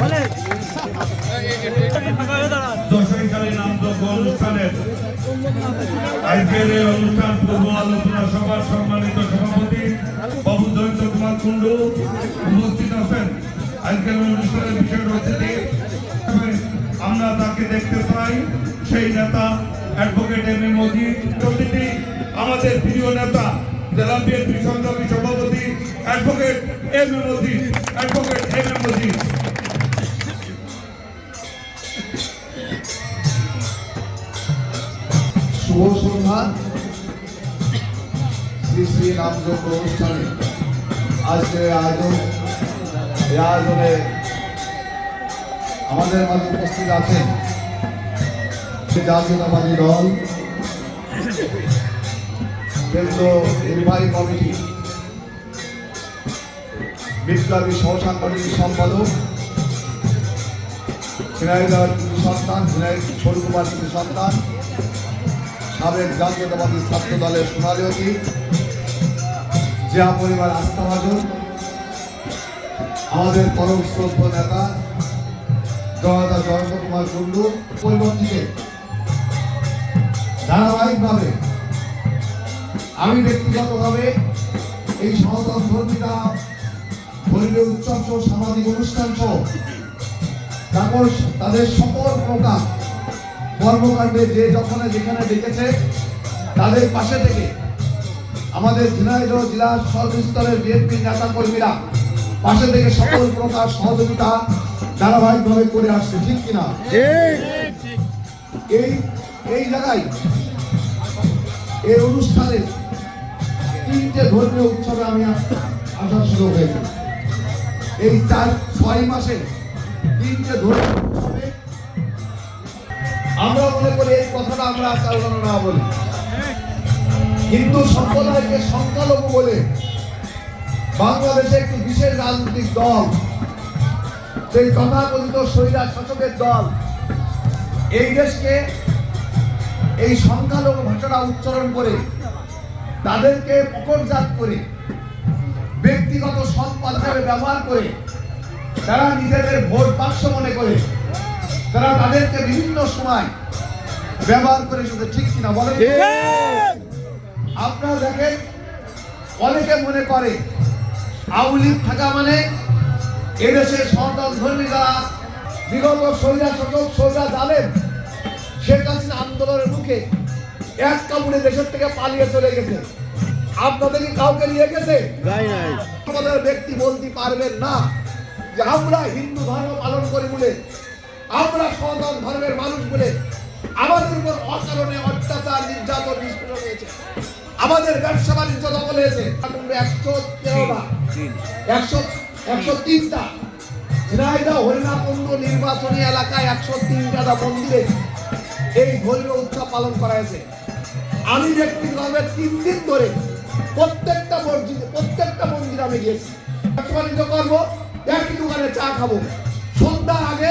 বলে অতিথি আমরা তাকে দেখতে পাই। সেই নেতা অ্যাডভোকেট এম এ মোদি। অতিথি আমাদের প্রিয় নেতা, জেলা বিএনপি সংগ্রামী সভাপতি advocate M A Modi advocate M A Modi. সন্ধ্যা শ্রী শ্রী নামযোগ্য অনুষ্ঠানে আজকের এই আয়োজন আয়োজনে আমাদের মাঝে উপস্থিত আছেন জাতীয়তাবাদী দল, কেন্দ্র নির্বাহী কমিটি, বিপ্লবী সহসাংগঠনিক সম্পাদক ঝিনাইদার সন্তান ঝিনাই ছোট কুমার সন্তান সাবেক জাতীয়তাবাদী ছাত্র দলের সোনালী অতীত জিয়া পরিবার আস্থাভাজন আমাদের পরম শ্রদ্ধ নেতা জয়দা জয়ন্ত কুমার কুণ্ডু। পরিবর্তিতে ধারাবাহিকভাবে আমি ব্যক্তিগতভাবে এই সনাতন ধর্মিতা, ধর্মীয় উৎসব সহ সামাজিক অনুষ্ঠান সহ তাদের সকল প্রকার কর্মকাণ্ডে যে যখন যেখানে ডেকেছে, তাদের পাশে থেকে আমাদের ঝিনাইদহ জেলার সর্বস্তরের বিএনপি নেতা কর্মীরা পাশে থেকে সকল প্রকার সহযোগিতা ধারাবাহিকভাবে করে আসছে, ঠিক কিনা? এই এই জায়গায়, এই অনুষ্ঠানে তিনটে ধর্মীয় উৎসবে আমি আসার সুযোগ হয়েছে। এই চার, ছয় মাসে তিনটে ধর্মীয় উৎসবে আমরা মনে করি এই কথাটা আমরা চালানো না বলি। হিন্দু সম্প্রদায়কে সংখ্যালঘু বলে বাংলাদেশে একটি বিশেষ রাজনৈতিক দল, সেই তথাকথিত স্বৈরা শাসকের দল, এই দেশকে এই সংখ্যালঘু ভাষাটা উচ্চারণ করে তাদেরকে পকড়জাত করে, ব্যক্তিগত সম্পদ হিসেবে ব্যবহার করে তারা নিজেদের ভোট বাক্স মনে করে। তারা তাদেরকে বিভিন্ন সময় ব্যবহার করে শুধু ঠিক কিনা বলেন? আপনারা দেখেন অনেকে মনে করে আউলিক থাকা মানে এদেশে সনাতন ধর্মী যারা বিগত সৈরা শাসক সৈরা জানেন শেখ হাসিনা আন্দোলনের মুখে এক কামড়ে দেশের থেকে পালিয়ে চলে গেছে। আপনাদের কি কাউকে নিয়ে গেছে? আমাদের ব্যক্তি বলতে পারবেন না যে আমরা হিন্দু ধর্ম পালন করি বলে আমরা সনাতন ধর্মের মানুষ বলে আমাদের উপর অকারণে অত্যাচার নির্যাতন নিষ্পীড়ন হয়েছে। আমাদের ব্যবসা বাণিজ্য দখল হয়েছে। একশো তেরোটা। একশো একশো তিনটা। ঝিনাইদহ হরিণাকুণ্ড নির্বাচনী এলাকায় একশো তিনটা মন্দিরে এই ধর্মীয় উৎসব পালন করা হয়েছে। আমি ব্যক্তিগতভাবে তিন দিন ধরে প্রত্যেকটা মসজিদে প্রত্যেকটা মন্দিরে আমি গিয়েছি। ব্যবসা বাণিজ্য করব একই দোকানে চা খাব। সন্ধ্যার আগে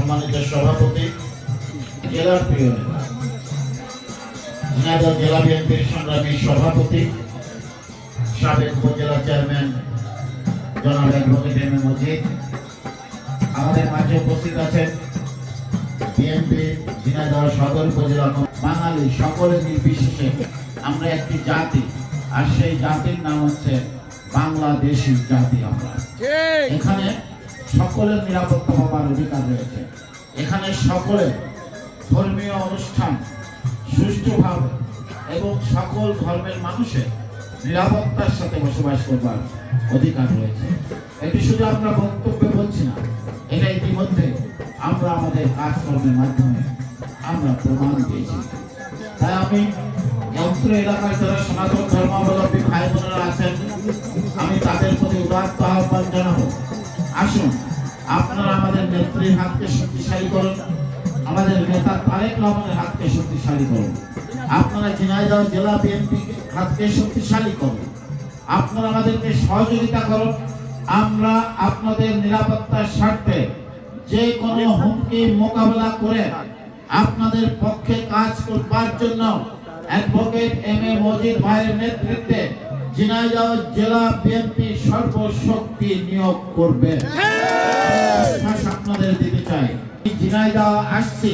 সম্মানিত সভাপতি জেলার প্রিয় নেতা জেলা বিএনপির সংগ্রামী সভাপতি সাবেক উপজেলা চেয়ারম্যান জনাব অ্যাডভোকেট এম এ মজিদ আমাদের মাঝে উপস্থিত আছেন বিএনপি ঝিনাইদহ সদর উপজেলা বাঙালি সকলে নির্বিশেষে আমরা একটি জাতি আর সেই জাতির নাম হচ্ছে বাংলাদেশি জাতি আমরা। এখানে সকলের নিরাপত্তা পাওয়ার অধিকার রয়েছে। এখানে সকলের ধর্মীয় অনুষ্ঠান সুষ্ঠুভাবে এবং সকল ধর্মের মানুষের নিরাপত্তার সাথে বসবাস করবার অধিকার রয়েছে। এটি শুধু আমরা বক্তব্যে বলছি না, এটা ইতিমধ্যে আমরা আমাদের কাজকর্মের মাধ্যমে আমরা প্রমাণ দিয়েছি তাই আমি যন্ত্র এলাকায় যারা সনাতন ধর্মাবলম্বী ভাই বোনেরা আছেন, আমি তাদের প্রতি উদাত্ত আহ্বান জানাব আসুন, আপনারা আমাদের নেত্রীর হাতকে শক্তিশালী করুন। আমাদের নেতা তারেক রহমানের হাতকে শক্তিশালী করুন। আপনারা ঝিনাইদহ জেলা বিএনপি হাতকে শক্তিশালী করুন। আপনারা আমাদেরকে সহযোগিতা করুন। আমরা আপনাদের নিরাপত্তার স্বার্থে যে কোনো হুমকি মোকাবেলা করে আপনাদের পক্ষে কাজ করবার জন্য অ্যাডভোকেট এম এ মজিদ ভাইয়ের নেতৃত্বে ঝিনাইদহ জেলা বিএনপি সর্বশক্তি নিয়োগ করবে। আপনাদের দিতে চাই। ঝিনাইদহ আসছি।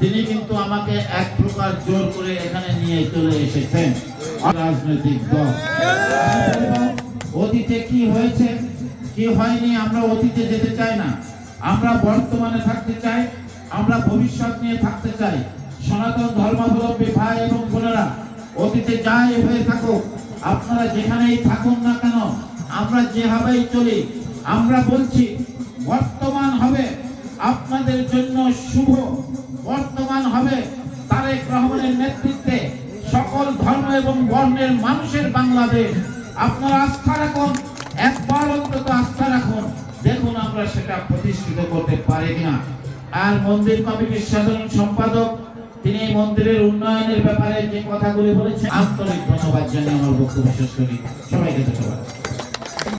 তিনি কিন্তু আমাকে এক প্রকার জোর করে এখানে নিয়ে চলে এসেছেন। রাজনৈতিক দল। অতীতে কি হয়েছে? কি হয়নি আমরা অতীতে যেতে চাই না। আমরা বর্তমানে থাকতে চাই। আমরা ভবিষ্যৎ নিয়ে থাকতে চাই। সনাতন ধর্মাবলম্বী ভাই এবং বোনেরা, অতীতে যাই হয়ে থাকুক, আপনারা যেখানেই থাকুন না কেন, আমরা যেভাবেই চলি, আমরা বলছি, বর্তমান হবে আপনাদের জন্য শুভ, বর্তমান হবে তারেক রহমানের নেতৃত্বে সকল ধর্ম এবং বর্ণের মানুষের বাংলাদেশ। আপনারা আস্থা রাখুন, একবার অন্তত আস্থা রাখুন, দেখুন আমরা সেটা প্রতিষ্ঠিত করতে পারি কিনা। আর মন্দির কমিটির সাধারণ সম্পাদক তিনি এই মন্দিরের উন্নয়নের ব্যাপারে যে কথাগুলি বলেছেন, আন্তরিক ধন্যবাদ জানিয়ে আমার বক্তব্য শেষ করি। সবাইকে ধন্যবাদ।